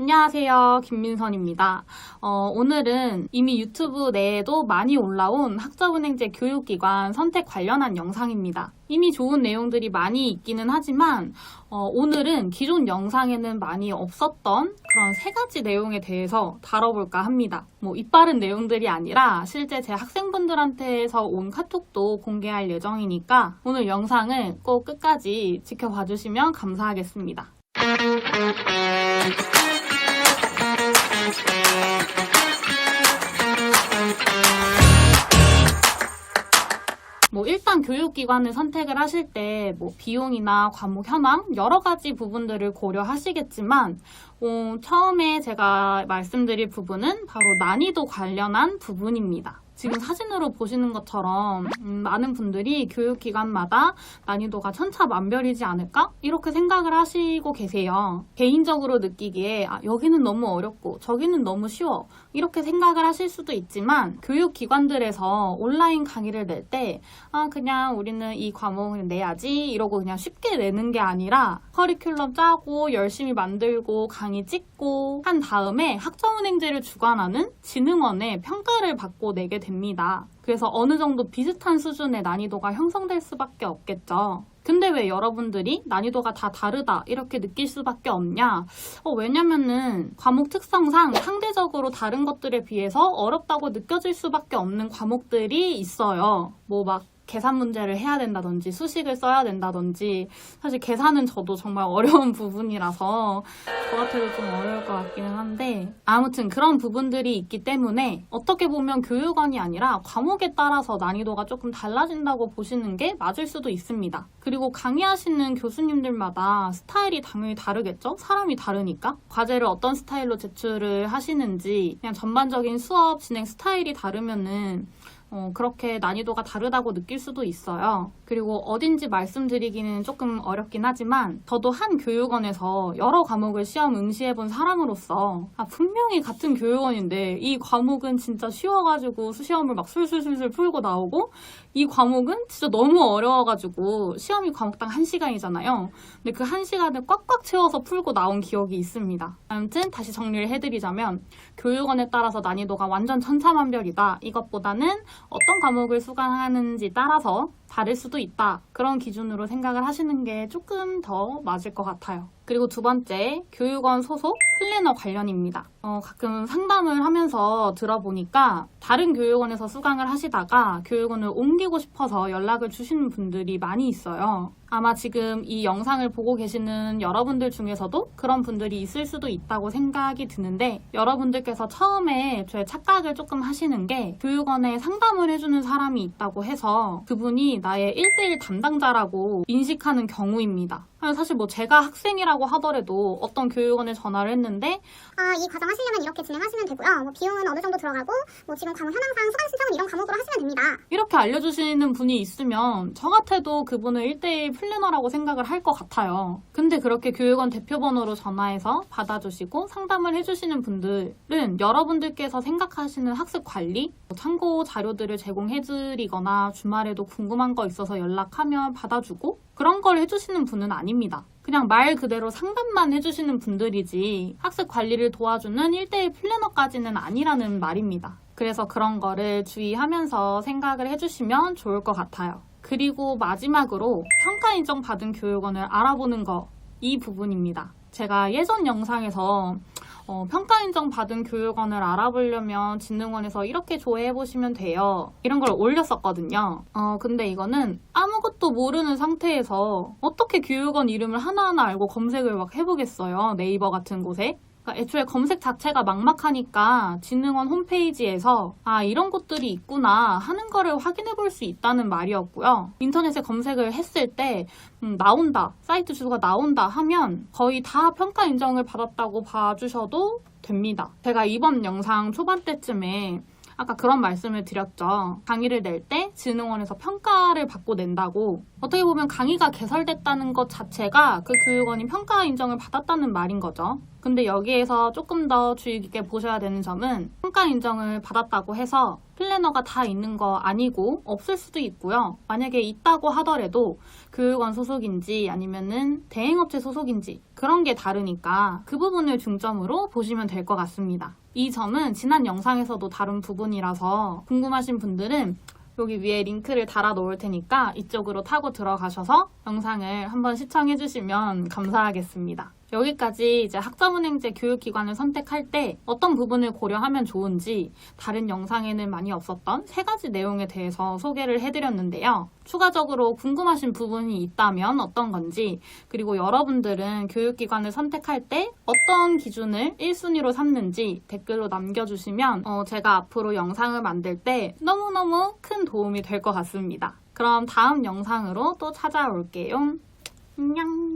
안녕하세요. 김민선입니다. 어, 오늘은 이미 유튜브 내에도 많이 올라온 학자은행제 교육기관 선택 관련한 영상입니다. 이미 좋은 내용들이 많이 있기는 하지만 어, 오늘은 기존 영상에는 많이 없었던 그런 세 가지 내용에 대해서 다뤄볼까 합니다. 뭐 이빠른 내용들이 아니라 실제 제 학생분들한테서 온 카톡도 공개할 예정이니까 오늘 영상을 꼭 끝까지 지켜봐 주시면 감사하겠습니다. 교육기관을 선택을 하실 때 뭐 비용이나 과목 현황 여러 가지 부분들을 고려하시겠지만 어, 처음에 제가 말씀드릴 부분은 바로 난이도 관련한 부분입니다. 지금 사진으로 보시는 것처럼 음, 많은 분들이 교육기관마다 난이도가 천차만별이지 않을까? 이렇게 생각을 하시고 계세요. 개인적으로 느끼기에 아, 여기는 너무 어렵고 저기는 너무 쉬워 이렇게 생각을 하실 수도 있지만 교육기관들에서 온라인 강의를 낼 때 아, 그냥 우리는 이 과목을 내야지 이러고 그냥 쉽게 내는 게 아니라 커리큘럼 짜고 열심히 만들고 강의 찍고 한 다음에 학점은행제를 주관하는 진흥원의 평가를 받고 내게 됩니다. 그래서 어느 정도 비슷한 수준의 난이도가 형성될 수밖에 없겠죠. 근데 왜 여러분들이 난이도가 다 다르다 이렇게 느낄 수밖에 없냐? 어, 왜냐면은 과목 특성상 상대적으로 다른 것들에 비해서 어렵다고 느껴질 수밖에 없는 과목들이 있어요. 뭐막 계산 문제를 해야 된다든지 수식을 써야 된다든지 사실 계산은 저도 정말 어려운 부분이라서 저 같아도 좀 어려울 것 같기는 한데 아무튼 그런 부분들이 있기 때문에 어떻게 보면 교육원이 아니라 과목에 따라서 난이도가 조금 달라진다고 보시는 게 맞을 수도 있습니다. 그리고 강의하시는 교수님들마다 스타일이 당연히 다르겠죠? 사람이 다르니까. 과제를 어떤 스타일로 제출을 하시는지 그냥 전반적인 수업 진행 스타일이 다르면은 어, 그렇게 난이도가 다르다고 느낄 수도 있어요. 그리고 어딘지 말씀드리기는 조금 어렵긴 하지만 저도 한 교육원에서 여러 과목을 시험 응시해 본 사람으로서 아, 분명히 같은 교육원인데 이 과목은 진짜 쉬워가지고 수시험을 막 술술술술 풀고 나오고 이 과목은 진짜 너무 어려워가지고 시험이 과목당 1시간이잖아요. 근데 그 1시간을 꽉꽉 채워서 풀고 나온 기억이 있습니다. 아무튼 다시 정리를 해드리자면 교육원에 따라서 난이도가 완전 천차만별이다. 이것보다는 어떤 과목을 수강하는지 따라서 다를 수도 있다. 그런 기준으로 생각을 하시는 게 조금 더 맞을 것 같아요. 그리고 두 번째, 교육원 소속 플래너 관련입니다. 어, 가끔 상담을 하면서 들어보니까 다른 교육원에서 수강을 하시다가 교육원을 옮기고 싶어서 연락을 주시는 분들이 많이 있어요. 아마 지금 이 영상을 보고 계시는 여러분들 중에서도 그런 분들이 있을 수도 있다고 생각이 드는데 여러분들께서 처음에 저의 착각을 조금 하시는 게 교육원에 상담을 해주는 사람이 있다고 해서 그분이 나의 1대1 담당자라고 인식하는 경우입니다. 사실 뭐 제가 학생이라고 하더라도 어떤 교육원에 전화를 했는데 아, 이 과정 하시려면 이렇게 진행하시면 되고요. 뭐 비용은 어느 정도 들어가고 뭐 지금 과목 현황상 수강 신청은 이런 과목으로 하시면 됩니다. 이렇게 알려주시는 분이 있으면 저 같아도 그분을 1대1 플래너라고 생각을 할 것 같아요. 근데 그렇게 교육원 대표 번호로 전화해서 받아주시고 상담을 해주시는 분들은 여러분들께서 생각하시는 학습 관리, 뭐 참고 자료들을 제공해드리거나 주말에도 궁금한 거 있어서 연락하면 받아주고 그런 걸 해주시는 분은 아닙니다. 그냥 말 그대로 상담만 해주시는 분들이지 학습 관리를 도와주는 1대1 플래너까지는 아니라는 말입니다. 그래서 그런 거를 주의하면서 생각을 해주시면 좋을 것 같아요. 그리고 마지막으로 평가 인정 받은 교육원을 알아보는 거 이 부분입니다. 제가 예전 영상에서 어, 평가 인정 받은 교육원을 알아보려면 진흥원에서 이렇게 조회해 보시면 돼요. 이런 걸 올렸었거든요. 어, 근데 이거는 아무것도 모르는 상태에서 어떻게 교육원 이름을 하나하나 알고 검색을 막 해보겠어요. 네이버 같은 곳에. 그러니까 애초에 검색 자체가 막막하니까 진흥원 홈페이지에서 아 이런 곳들이 있구나 하는 거를 확인해 볼 수 있다는 말이었고요. 인터넷에 검색을 했을 때 음, 나온다 사이트 주소가 나온다 하면 거의 다 평가 인정을 받았다고 봐주셔도 됩니다. 제가 이번 영상 초반 때쯤에 아까 그런 말씀을 드렸죠. 강의를 낼 때 진흥원에서 평가를 받고 낸다고. 어떻게 보면 강의가 개설됐다는 것 자체가 그 교육원이 평가 인정을 받았다는 말인 거죠. 근데 여기에서 조금 더 주의 깊게 보셔야 되는 점은 평가 인정을 받았다고 해서 플래너가 다 있는 거 아니고 없을 수도 있고요. 만약에 있다고 하더라도 교육원 소속인지 아니면은 대행업체 소속인지 그런 게 다르니까 그 부분을 중점으로 보시면 될 것 같습니다. 이 점은 지난 영상에서도 다룬 부분이라서 궁금하신 분들은 여기 위에 링크를 달아 놓을 테니까 이쪽으로 타고 들어가셔서 영상을 한번 시청해 주시면 감사하겠습니다. 여기까지 이제 학점은행제 교육기관을 선택할 때 어떤 부분을 고려하면 좋은지 다른 영상에는 많이 없었던 세 가지 내용에 대해서 소개를 해드렸는데요. 추가적으로 궁금하신 부분이 있다면 어떤 건지 그리고 여러분들은 교육기관을 선택할 때 어떤 기준을 1순위로 삼는지 댓글로 남겨주시면 어, 제가 앞으로 영상을 만들 때 너무너무 큰 도움이 될 것 같습니다. 그럼 다음 영상으로 또 찾아올게요. 안녕.